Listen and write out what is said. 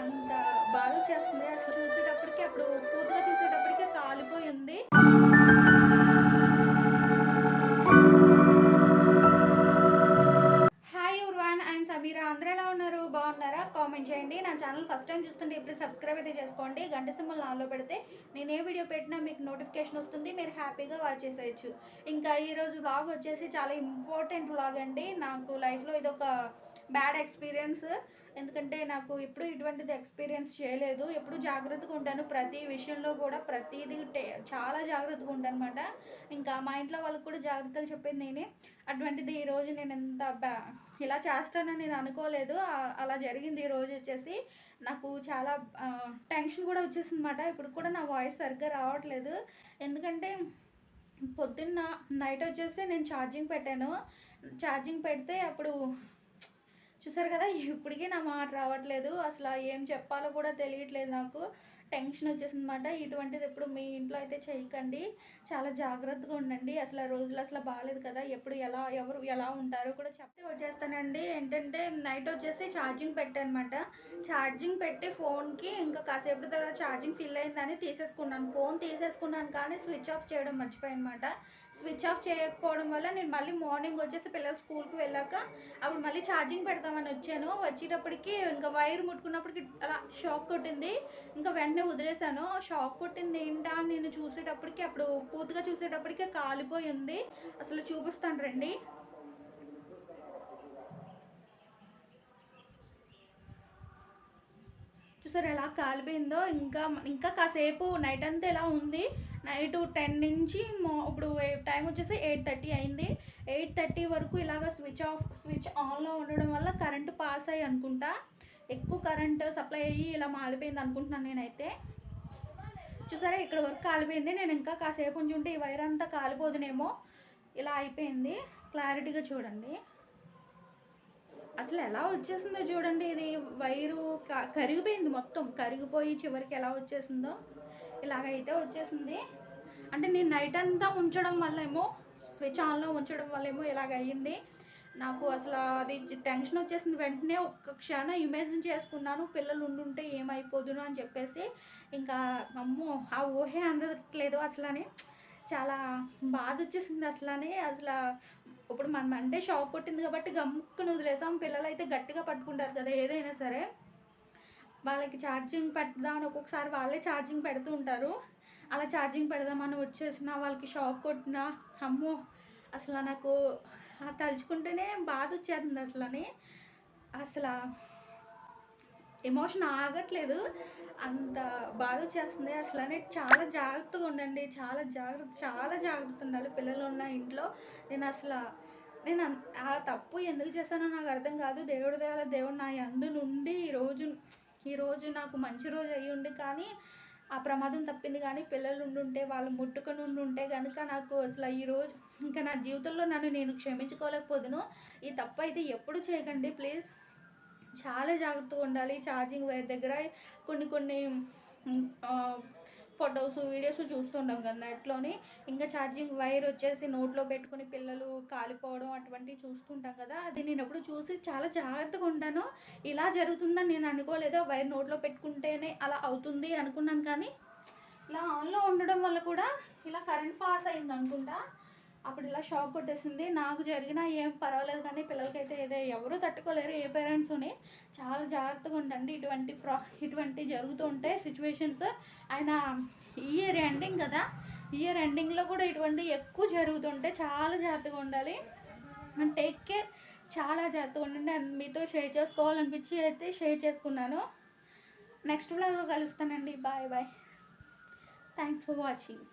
అంత బాధ వచ్చేస్తుంది అసలు చూసేటప్పటికి అప్పుడు పూర్తిగా చూసేటప్పటికి కాలిపోయి ఉంది. సమీరా అందరూ ఎలా ఉన్నారు? బాగున్నారా? కామెంట్ చేయండి. నా ఛానల్ ఫస్ట్ టైం చూస్తుంటే ఇప్పుడు సబ్స్క్రైబ్ అయితే చేసుకోండి. గంట సింబల్ నాలో పెడితే నేను ఏ వీడియో పెట్టినా మీకు నోటిఫికేషన్ వస్తుంది. మీరు హ్యాపీగా వాచ్ చేసేయచ్చు. ఇంకా ఈరోజు బ్లాగ్ వచ్చేసి చాలా ఇంపార్టెంట్ బ్లాగ్ అండి. నాకు లైఫ్లో ఇది ఒక బ్యాడ్ ఎక్స్పీరియన్స్. ఎందుకంటే నాకు ఎప్పుడు ఇటువంటిది ఎక్స్పీరియన్స్ చేయలేదు. ఎప్పుడు జాగ్రత్తగా ఉంటాను. ప్రతి విషయంలో కూడా ప్రతిదీ టే- చాలా జాగ్రత్తగా ఉంటాను అనమాట ఇంకా మా ఇంట్లో వాళ్ళకి కూడా జాగ్రత్తలు చెప్పింది నేనే. అటువంటిది ఈరోజు నేను ఎంత బ్యా ఇలా చేస్తానని నేను అనుకోలేదు. అలా జరిగింది ఈరోజు వచ్చేసి. నాకు చాలా టెన్షన్ కూడా వచ్చేసింది అనమాట ఇప్పుడు కూడా నా వాయిస్ సరిగ్గా రావట్లేదు. ఎందుకంటే పొద్దున్న నైట్ వచ్చేసి నేను ఛార్జింగ్ పెట్టాను. ఛార్జింగ్ పెడితే అప్పుడు చూసారు కదా? ఇప్పటికీ నా మాట రావట్లేదు. అసలు ఏం చెప్పాలో కూడా తెలియట్లేదు నాకు. టెన్షన్ వచ్చేసింది అనమాట ఇటువంటిది ఎప్పుడు మీ ఇంట్లో అయితే చేయకండి. చాలా జాగ్రత్తగా ఉండండి. అసలు ఆ రోజులు అసలు బాగాలేదు కదా. ఎప్పుడు ఎలా ఎవరు ఎలా ఉంటారో కూడా చెప్తే వచ్చేస్తానండి. ఏంటంటే నైట్ వచ్చేసి ఛార్జింగ్ పెట్టానమాట. ఛార్జింగ్ పెట్టి ఫోన్కి ఇంకా కాసేపు తర్వాత ఛార్జింగ్ ఫిల్ అయిందని తీసేసుకున్నాను. ఫోన్ తీసేసుకున్నాను కానీ స్విచ్ ఆఫ్ చేయడం మర్చిపోయాను అనమాట స్విచ్ ఆఫ్ చేయకపోవడం వల్ల నేను మళ్ళీ మార్నింగ్ వచ్చేసి పిల్లలు స్కూల్కి వెళ్ళాక అప్పుడు మళ్ళీ ఛార్జింగ్ పెడతామని వచ్చాను. వచ్చేటప్పటికి ఇంకా వైర్ ముట్టుకున్నప్పటికి అలా షాక్ కొట్టింది. ఇంకా వెంటనే వదిలేశాను. షాక్ కొట్టింది ఏంటా నేను చూసేటప్పటికి అప్పుడు పూర్తిగా చూసేటప్పటికి కాలిపోయి ఉంది. అసలు చూపిస్తాను రండి. చూసారు ఎలా కాలిపోయిందో? ఇంకా ఇంకా కాసేపు నైట్ అంతా ఎలా ఉంది? నైట్ టెన్ నుంచి ఇప్పుడు టైం వచ్చేసి ఎయిట్ థర్టీ అయింది. ఎయిట్ థర్టీ వరకు ఇలాగ స్విచ్ ఆఫ్ స్విచ్ ఆన్లో ఉండడం వల్ల కరెంట్ పాస్ అయ్యి అనుకుంటా. ఎక్కువ కరెంట్ సప్లై అయ్యి ఇలా మారిపోయింది అనుకుంటున్నాను నేనైతే. చూసారా ఇక్కడ వరకు కాలిపోయింది. నేను ఇంకా కాసేపు ఉంచుంటే ఈ వైర్ అంతా కాలిపోదునేమో. ఇలా అయిపోయింది. క్లారిటీగా చూడండి. అసలు ఎలా వచ్చేసిందో చూడండి. ఇది వైరు కరిగిపోయింది మొత్తం. కరిగిపోయి చివరికి ఎలా వచ్చేసిందో. ఇలాగైతే వచ్చేసింది. అంటే నేను నైట్ అంతా ఉంచడం వల్ల ఏమో స్విచ్ ఆన్లో ఉంచడం వల్ల ఏమో ఇలాగ అయ్యింది. నాకు అసలు అది టెన్షన్ వచ్చేసింది. వెంటనే ఒక్క క్షణం ఇమేజిన్ చేసుకున్నాను. పిల్లలు ఉండుంటే ఏమైపోదును అని చెప్పేసి ఇంకా అమ్మో ఆ ఊహే అందట్లేదు అసలని. చాలా బాధ వచ్చేసింది అసలనే. అసలు ఇప్పుడు మనం అంటే షాక్ కొట్టింది కాబట్టి గమ్ముక్కుని వదిలేసాం. పిల్లలు అయితే గట్టిగా పట్టుకుంటారు కదా ఏదైనా సరే. వాళ్ళకి ఛార్జింగ్ పెడదామని ఒక్కొక్కసారి వాళ్ళే ఛార్జింగ్ పెడుతూ ఉంటారు. అలా ఛార్జింగ్ పెడదామని వచ్చేసిన వాళ్ళకి షాక్ కొట్టిన అమ్మో అసలు నాకు తలుచుకుంటేనే బాధ వచ్చేస్తుంది అసలని. అసలు ఎమోషన్ ఆగట్లేదు. అంత బాధ వచ్చేస్తుంది అసలు చాలా జాగ్రత్తగా ఉండండి. చాలా జాగ్రత్త చాలా జాగ్రత్త ఉండాలి పిల్లలు ఉన్న ఇంట్లో. నేను అసలు నేను అన్- ఆ తప్పు ఎందుకు చేశానో నాకు అర్థం కాదు. దేవుడి దేవాల దేవుడు నా అందు నుండి ఈరోజు ఈరోజు నాకు మంచి రోజు అయ్యి ఉండి కానీ ఆ ప్రమాదం తప్పింది కానీ పిల్లలు ఉండుంటే వాళ్ళు ముట్టుకొని ఉండుంటే కనుక నాకు అసలు ఈరోజు ఇంకా నా జీవితంలో నన్ను నేను క్షమించుకోలేకపోదును. ఈ తప్పు అయితే ఎప్పుడు చేయకండి ప్లీజ్. చాలా జాగ్రత్తగా ఉండాలి. ఛార్జింగ్ వైర్ దగ్గర కొన్ని కొన్ని ఫొటోస్ వీడియోస్ చూస్తుంటాం కదా నెట్లోని. ఇంకా ఛార్జింగ్ వైర్ వచ్చేసి నోట్లో పెట్టుకుని పిల్లలు కాలిపోవడం అటువంటివి చూస్తుంటాం కదా. అది నేను ఎప్పుడు చూసి చాలా జాగ్రత్తగా ఉంటాను. ఇలా జరుగుతుందని నేను అనుకోలేదు. ఆ వైర్ నోట్లో పెట్టుకుంటేనే అలా అవుతుంది అనుకున్నాను కానీ ఇలా ఆన్లో ఉండడం వల్ల కూడా ఇలా కరెంట్ పాస్ అయింది అనుకుంటా. అప్పుడు ఇలా షాక్ కొట్టేసింది. నాకు జరిగినా ఏం పర్వాలేదు కానీ పిల్లలకైతే ఏదో ఎవరు తట్టుకోలేరు ఏ పేరెంట్స్ని చాలా జాగ్రత్తగా ఉండండి. ఇటువంటి ప్రా ఇటువంటి జరుగుతూ ఉంటాయి సిచ్యువేషన్స్ ఆయన ఇయర్ ఎండింగ్ కదా. ఇయర్ ఎండింగ్లో కూడా ఇటువంటి ఎక్కువ జరుగుతుంటే చాలా జాగ్రత్తగా ఉండాలి. అండ్ టేక్ కేర్ చాలా జాగ్రత్తగా ఉండండి. అండ్ మీతో షేర్ చేసుకోవాలనిపించి అయితే షేర్ చేసుకున్నాను. నెక్స్ట్ వ్లాగ్లో కలుస్తానండి. Bye bye thanks for watching